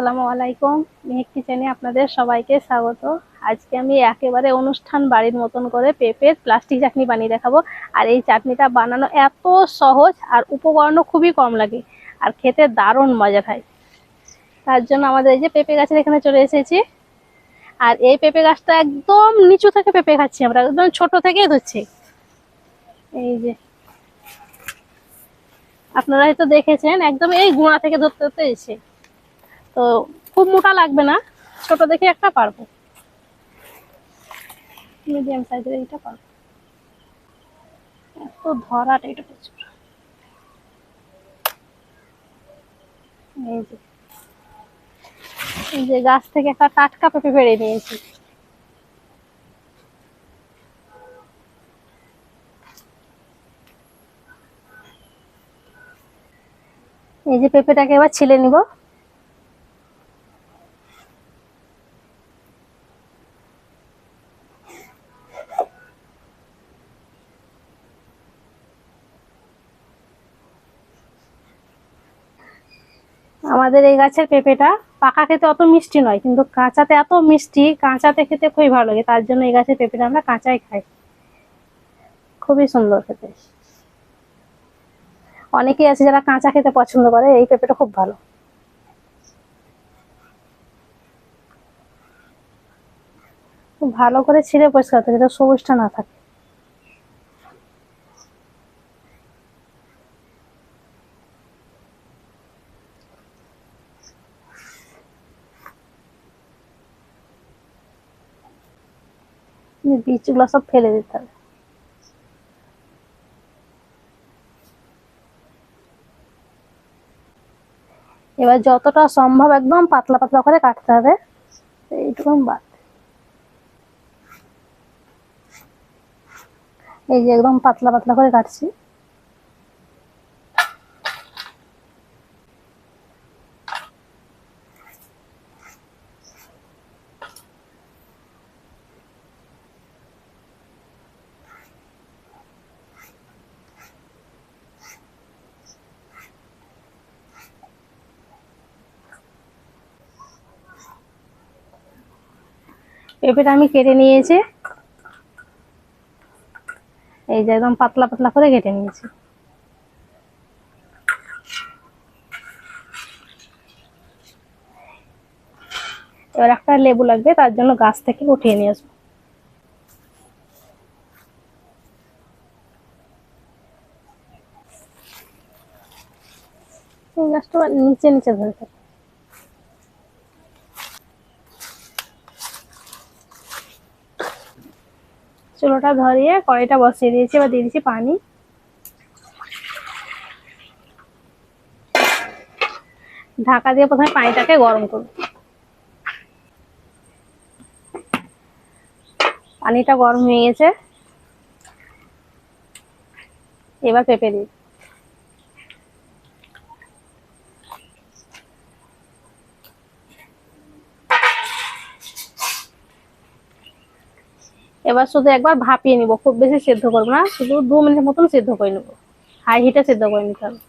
আসসালামু আলাইকুম। মেহেক কিচেনে আপনাদের সবাইকে স্বাগত। আজকে আমি একেবারে অনুষ্ঠান বাড়ির মতন করে পেঁপের প্লাস্টিক চাটনি বানিয়ে দেখাবো। আর এই চাটনিটা বানানো এত সহজ আর উপকরণও খুবই কম লাগে। আর খেতে দারুণ মজা হয় তার জন্য আমাদের এই যে পেঁপে গাছের এখানে চলে এসেছি। আর এই পেঁপে গাছটা একদম নিচু থেকে পেঁপে খাচ্ছি আমরা, একদম ছোট থেকেই ধরছি। এই যে। আপনারা হয়তো দেখেছেন, একদম এই গুঁড়া থেকে ধরতে ধরতে এসে তো খুব মোটা লাগবে না, ছোট দেখে একটা পারব। মিডিয়াম সাইজের এইটা পারব। এত ধরাটা, এটা প্রচুর। এই যে এই যে গাছ থেকে একটা টাটকা পেঁপে পেড়ে নিয়েছি। এই যে পেঁপেটাকে এবার ছিলে নিব। আমাদের এই গাছের পেঁপেটা পাকা খেতে অত মিষ্টি নয়, কিন্তু কাঁচাতে এত মিষ্টি, কাঁচাতে খেতে খুবই ভালো লাগে, তার জন্য এই গাছের পেঁপেটা আমরা কাঁচাই খাই। খুবই সুন্দর খেতে। অনেকেই আছে যারা কাঁচা খেতে পছন্দ করে, এই পেঁপেটা খুব ভালো। ভালো করে ছিঁড়ে পরিষ্কার যাতে সবুজটা না থাকে। বীজগুলো সব ফেলে দিতে হবে। এবার যতটা সম্ভব একদম পাতলা পাতলা করে কাটতে হবে। এইটুকু বাদ। এই যে একদম পাতলা পাতলা করে কাটছি। পেঁপেটা আমি কেটে নিয়েছি। এই যে একদম পাতলা পাতলা করে কেটে নিয়েছি। এবার একটা লেবু লাগবে, তার জন্য গাছ থেকে উঠিয়ে নিয়ে আসব। গাছটা নিচে নিচে ধরে থাকে চুলোটা ধরিয়ে কড়াইটা বসিয়ে দিয়েছি, এবার দিয়ে দিচ্ছি পানি। ঢাকা দিয়ে প্রথমে পানিটাকে গরম করব। পানিটা গরম হয়ে গেছে। এবার পেঁপে দিই। এবার শুধু একবার ভাপিয়ে নিব, খুব বেশি সেদ্ধ করব না, শুধু দু মিনিটের মতন সেদ্ধ করে নেব। হাই হিটে সেদ্ধ করে নিতে হবে।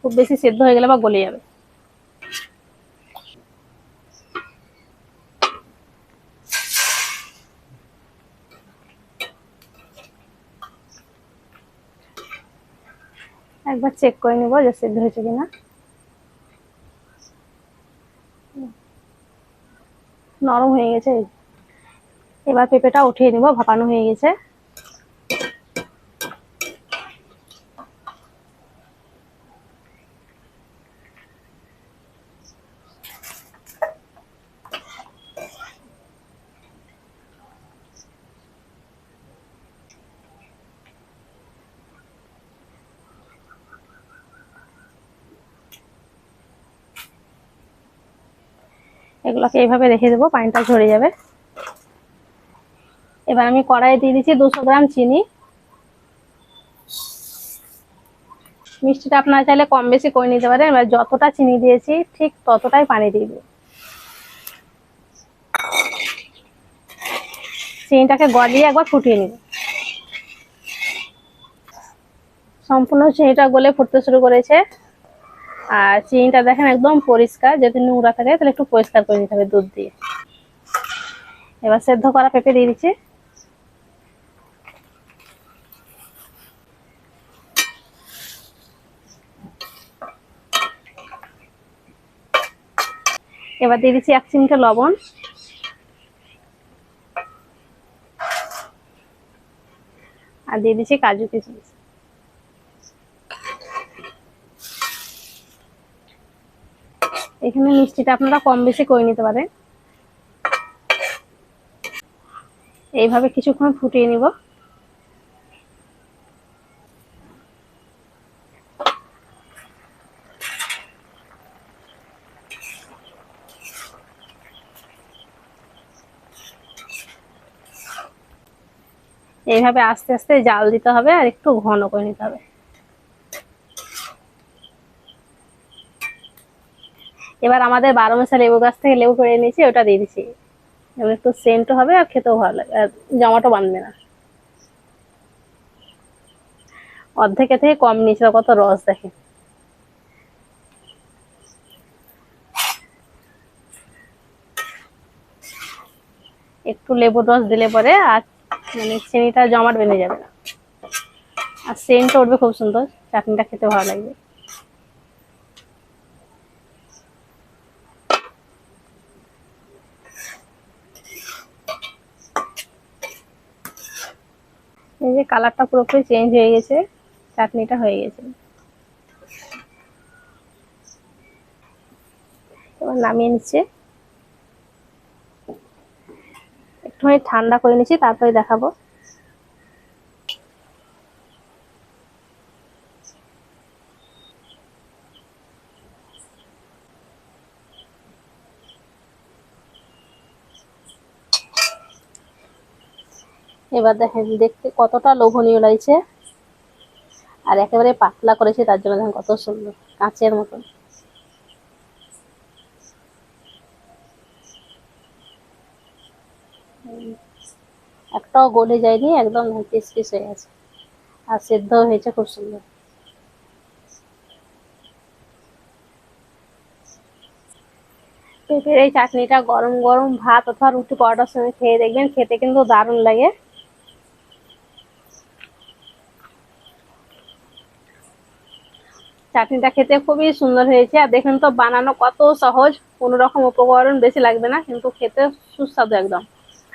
খুব বেশি সেদ্ধ হয়ে গেলে বা গলে যাবে। একবার চেক করে নিব যে সেদ্ধ হয়েছে কিনা। নরম হয়ে গেছে। এবার পেঁপেটা উঠিয়ে নিব ভাপানো হয়ে গেছে। এগুলোকে এইভাবে রেখে দেবো পানিটা ঝরে যাবে। এবার আমি কড়াইয়ে দিয়ে দিচ্ছি দুশো গ্রাম চিনি। মিষ্টিটা আপনারা চাইলে কম বেশি করে নিতে পারেন। এবার যতটা চিনি দিয়েছি, ঠিক ততটাই পানি দিয়ে দিই চিনিটাকে গলিয়ে একবার ফুটিয়ে নিব। সম্পূর্ণ চিনিটা গলে ফুটতে শুরু করেছে। আর চিনিটা দেখেন একদম পরিষ্কার। যদি নোংরা থাকে, তাহলে একটু পরিষ্কার করে নিতে হবে দুধ দিয়ে। এবার সেদ্ধ করা পেঁপে দিয়ে দিচ্ছি। এবার দিয়ে দিচ্ছি এক চিমটে লবণ। আর দিয়ে দিচ্ছি কাজু কিশমিশ এখানে মিষ্টিটা আপনারা কম বেশি করে নিতে পারেন। এইভাবে কিছুক্ষণ ফুটিয়ে নিব। এইভাবে আস্তে আস্তে জাল দিতে হবে আর একটু ঘন করে নিতে হবে। এবার আমাদের বারো মাসে লেবু গাছ থেকে লেবু পেড়ে নিয়েছি, ওটা দিয়ে দিচ্ছি। এবার একটু সেন্টও হবে আর খেতেও ভালো লাগবে, আর জামাটো বাঁধবে না। অর্ধেকে থেকে কম নিচে কত রস দেখে। একটু লেবুর রস দিলে পরে আর মানে চিনিটা জমাট বেঁধে যাবে না। আর সেন্ট উঠবে খুব সুন্দর, চাটনিটা খেতে ভালো লাগবে। এই যে কালারটা পুরোপুরি চেঞ্জ হয়ে গেছে, চাটনিটা হয়ে গেছে। এবার নামিয়ে নিচ্ছে। একটুখানি ঠান্ডা করে নিচ্ছি, তারপরে দেখাবো। এবার দেখেন, দেখতে কতটা লোভনীয় লাগছে। আর একেবারে পাতলা করেছে, তার জন্য দেখেন কত সুন্দর, কাঁচের মতন। একটাও গলে যায়নি, একদম পিস হয়ে গেছে। আর সেদ্ধ হয়েছে খুব সুন্দর। পেঁপের এই চাটনিটা গরম গরম ভাত অথবা রুটি পরোটার সঙ্গে খেয়ে দেখবেন, খেতে কিন্তু দারুণ লাগে। চাটনিটা খেতে খুবই সুন্দর হয়েছে। আর দেখেন তো, বানানো কত সহজ, কোনো রকম উপকরণ বেশি লাগবে না, কিন্তু খেতে সুস্বাদু একদম।